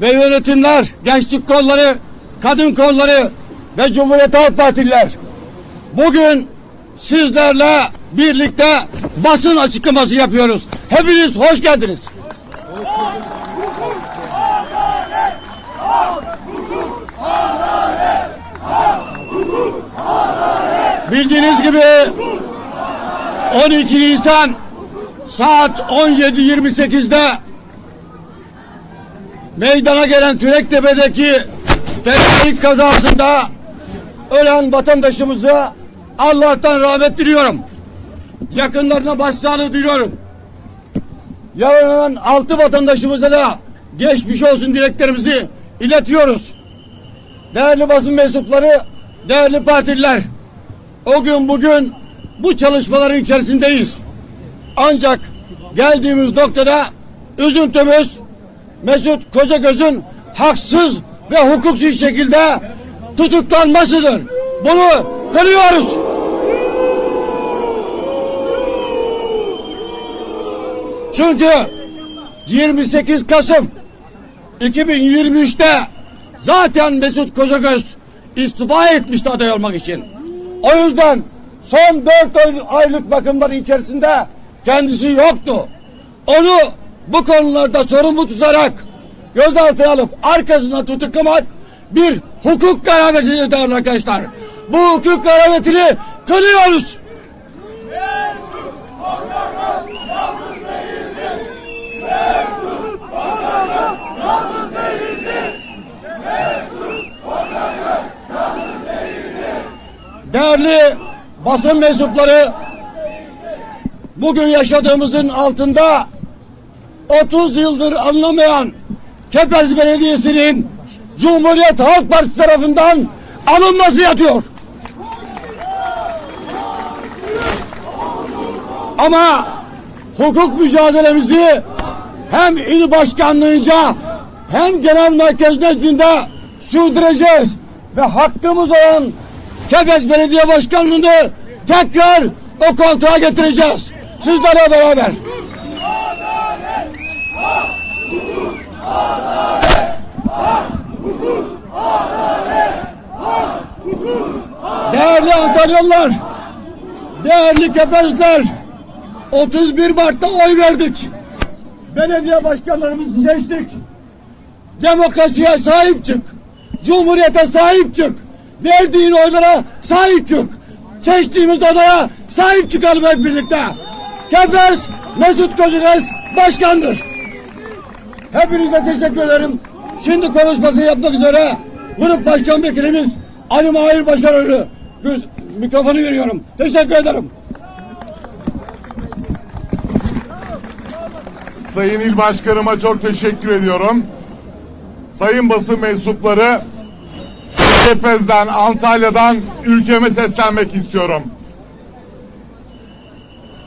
ve yönetimler, gençlik kolları, kadın kolları ve Cumhuriyet Halk Partililer bugün sizlerle birlikte basın açıklaması yapıyoruz. Hepiniz hoş geldiniz. Bildiğiniz gibi 12 Nisan saat 17.28'de meydana gelen Türektepe'deki trafik kazasında ölen vatandaşımıza Allah'tan rahmet diliyorum. Yakınlarına başsağlığı diliyorum. Yaralanan altı vatandaşımıza da geçmiş olsun dileklerimizi iletiyoruz. Değerli basın mensupları, değerli partililer, o gün bugün bu çalışmaların içerisindeyiz. Ancak geldiğimiz noktada üzüntümüz Mesut Kocagöz'ün haksız ve hukuksuz şekilde tutuklanmasıdır. Bunu kınıyoruz. Çünkü 28 Kasım 2023'te zaten Mesut Kocagöz istifa etmişti aday olmak için. O yüzden son dört aylık bakımların içerisinde kendisi yoktu. Onu bu konularda sorumlu tutarak gözaltına alıp arkasına tutuklamak bir hukuk garabetidir değerli arkadaşlar. Bu hukuk garabetini kınıyoruz. Değerli basın mensupları bugün yaşadığımızın altında 30 yıldır anlamayan Kepez Belediyesi'nin Cumhuriyet Halk Partisi tarafından alınması yatıyor. Ama hukuk mücadelemizi hem il başkanlığınca hem genel merkez nezdinde sürdüreceğiz ve hakkımız olan Kepez Belediye Başkanlığı'nı tekrar o koltuğa getireceğiz. Sizlerle beraber. Antalyalılar, değerli Kepezler, 31 Mart'ta oy verdik. Belediye başkanlarımızı seçtik. Demokrasiye sahip çık. Cumhuriyete sahip çık. Verdiğin oylara sahip çık. Seçtiğimiz adaya sahip çıkalım hep birlikte. Kepez Mesut Kocagöz başkandır. Hepinize teşekkür ederim. Şimdi konuşmasını yapmak üzere Grup Başkan Vekilimiz Ali Mahir Başarılı. Mikrofonu veriyorum. Teşekkür ederim. Sayın İl Başkanıma çok teşekkür ediyorum. Sayın basın mensupları Kepez'den, Antalya'dan ülkeme seslenmek istiyorum.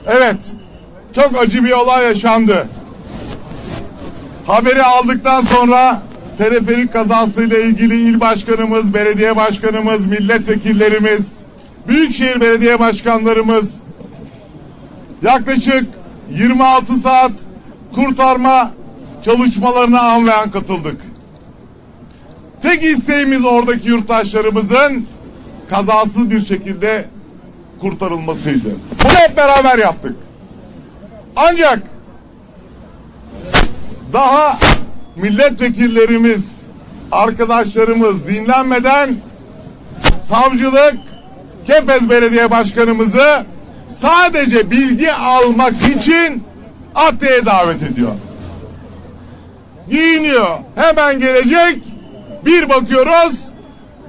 Evet, çok acı bir olay yaşandı. Haberi aldıktan sonra teleferik kazasıyla ilgili il başkanımız, belediye başkanımız, milletvekillerimiz, büyükşehir belediye başkanlarımız yaklaşık 26 saat kurtarma çalışmalarına anlayan katıldık. Tek isteğimiz oradaki yurttaşlarımızın kazasız bir şekilde kurtarılmasıydı. Bunu hep beraber yaptık. Ancak daha milletvekillerimiz, arkadaşlarımız dinlenmeden savcılık Kepez Belediye Başkanımızı sadece bilgi almak için adliyeye davet ediyor. Giyiniyor. Hemen gelecek. Bir bakıyoruz.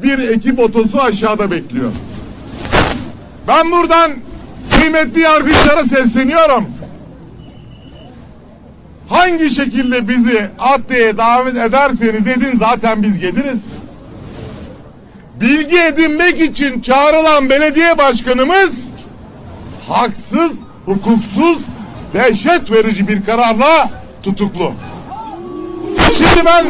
Bir ekip otosu aşağıda bekliyor. Ben buradan kıymetli yargıçlara sesleniyorum. Hangi şekilde bizi adliyeye davet ederseniz edin zaten biz geliriz. Bilgi edinmek için çağrılan belediye başkanımız haksız, hukuksuz, dehşet verici bir kararla tutuklu. Şimdi ben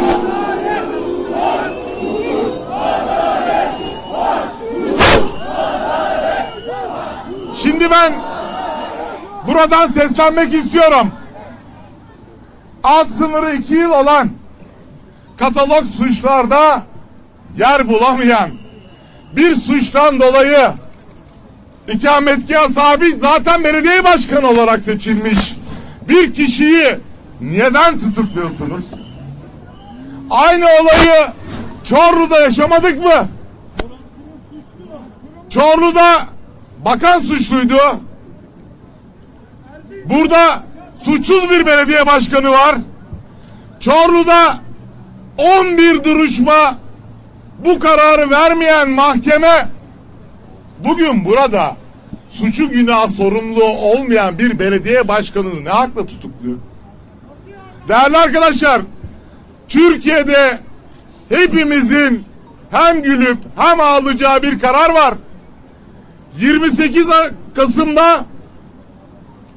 Şimdi ben buradan seslenmek istiyorum. Alt sınırı iki yıl olan katalog suçlarda yer bulamayan bir suçtan dolayı ikametgah sabit zaten belediye başkanı olarak seçilmiş bir kişiyi neden tutukluyorsunuz? Aynı olayı Çorlu'da yaşamadık mı? Çorlu'da bakan suçluydu. Burada suçsuz bir belediye başkanı var. Çorlu'da 11 duruşma bu kararı vermeyen mahkeme bugün burada suçu günah sorumlu olmayan bir belediye başkanını ne hakla tutukluyor? Değerli arkadaşlar, Türkiye'de hepimizin hem gülüp hem ağlayacağı bir karar var. 28 Kasım'da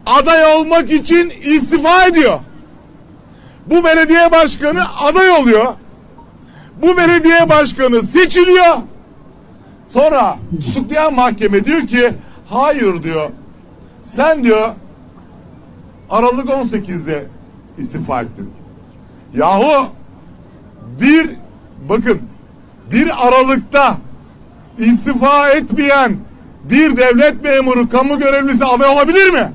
aday olmak için istifa ediyor. Bu belediye başkanı aday oluyor. Bu belediye başkanı seçiliyor. Sonra tutuklayan mahkeme diyor ki hayır diyor. Sen diyor Aralık 18'de istifa ettin. Yahu bir bakın bir Aralık'ta istifa etmeyen bir devlet memuru kamu görevlisi aday olabilir mi?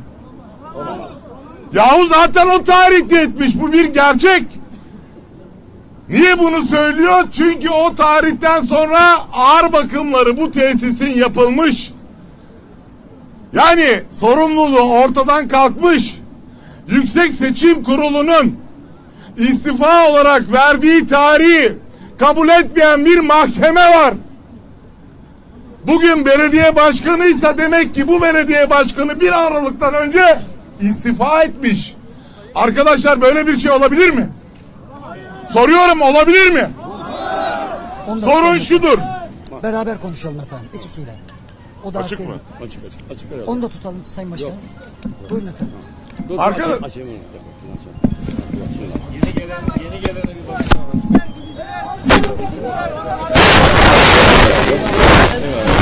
Yahu zaten o tarihte etmiş. Bu bir gerçek. Niye bunu söylüyor? Çünkü o tarihten sonra ağır bakımları bu tesisin yapılmış. Yani sorumluluğu ortadan kalkmış. Yüksek Seçim Kurulu'nun istifa olarak verdiği tarihi kabul etmeyen bir mahkeme var. Bugün belediye başkanıysa demek ki bu belediye başkanı bir Aralık'tan önce istifa etmiş. Arkadaşlar böyle bir şey olabilir mi? Soruyorum olabilir mi? Onu da Sorun şudur. Beraber konuşalım efendim ikisiyle. O da Açık haklı. mı? Açık açık. Açık herhalde. Onu da tutalım Sayın Başkanım. Buyurun efendim. Dur, Arkadaş- Açayım, açayım onu. Dakika, şunu açayım.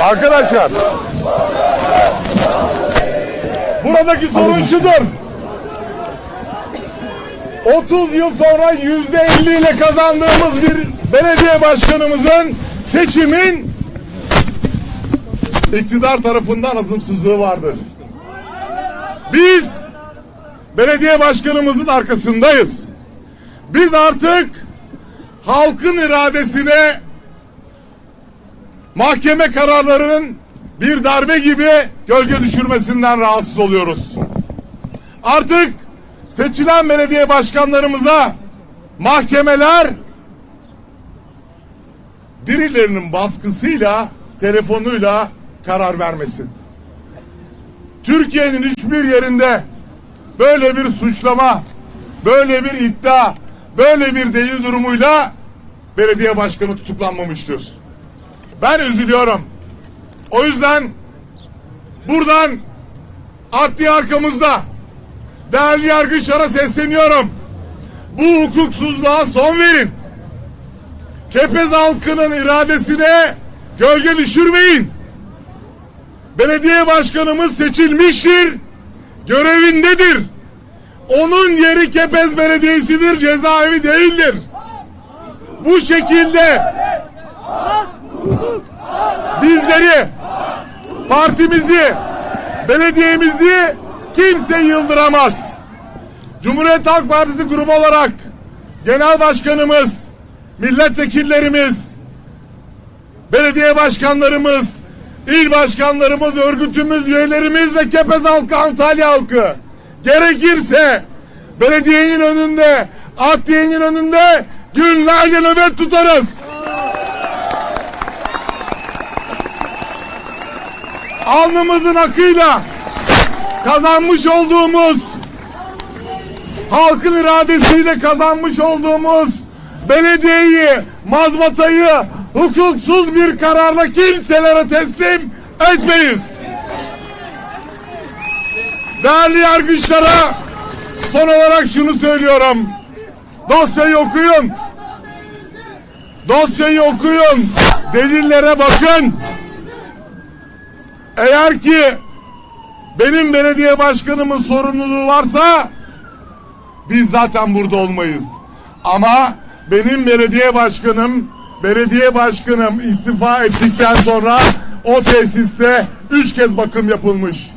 Arkadaşlar. Buradaki sorun şudur. 30 yıl sonra yüzde 50 ile kazandığımız bir belediye başkanımızın seçimin iktidar tarafından azımsızlığı vardır. Biz belediye başkanımızın arkasındayız. Biz artık halkın iradesine mahkeme kararlarının bir darbe gibi gölge düşürmesinden rahatsız oluyoruz. Artık seçilen belediye başkanlarımıza mahkemeler birilerinin baskısıyla, telefonuyla karar vermesin. Türkiye'nin hiçbir yerinde böyle bir suçlama, böyle bir iddia, böyle bir delil durumuyla belediye başkanı tutuklanmamıştır. Ben üzülüyorum. O yüzden buradan adli arkamızda değerli yargıçlara sesleniyorum. Bu hukuksuzluğa son verin. Kepez halkının iradesine gölge düşürmeyin. Belediye başkanımız seçilmiştir. Görevindedir. Onun yeri Kepez Belediyesi'dir, cezaevi değildir. Bu şekilde bizleri, partimizi, belediyemizi kimse yıldıramaz. Cumhuriyet Halk Partisi grubu olarak genel başkanımız, milletvekillerimiz, belediye başkanlarımız, il başkanlarımız, örgütümüz, üyelerimiz ve Kepez halkı, Antalya halkı gerekirse belediyenin önünde, adliyenin önünde günlerce nöbet tutarız. alnımızın akıyla kazanmış olduğumuz halkın iradesiyle kazanmış olduğumuz belediyeyi, mazbatayı hukuksuz bir kararla kimselere teslim etmeyiz. Değerli yargıçlara son olarak şunu söylüyorum. Dosyayı okuyun. Dosyayı okuyun. Delillere bakın. Eğer ki benim belediye başkanımın sorumluluğu varsa biz zaten burada olmayız. Ama benim belediye başkanım belediye başkanım istifa ettikten sonra o tesiste üç kez bakım yapılmış.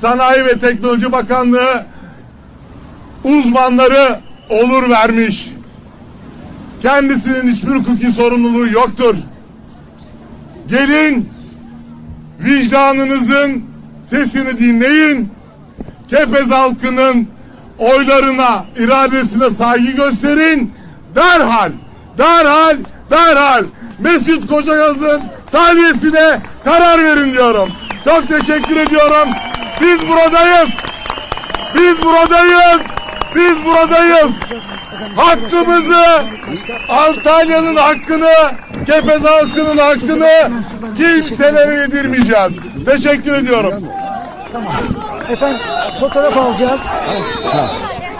Sanayi ve Teknoloji Bakanlığı uzmanları olur vermiş. Kendisinin hiçbir hukuki sorumluluğu yoktur. Gelin vicdanınızın sesini dinleyin. Kepez halkının oylarına, iradesine saygı gösterin. Derhal, derhal, derhal Mesut Kocayaz'ın tahliyesine karar verin diyorum. Çok teşekkür ediyorum. Biz buradayız. Biz buradayız. Biz buradayız. Hakkımızı, Antalya'nın hakkını, Kepez halkının hakkını kimselere yedirmeyeceğiz. Teşekkür ediyorum. Tamam. Efendim fotoğraf alacağız.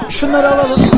Şunları alalım.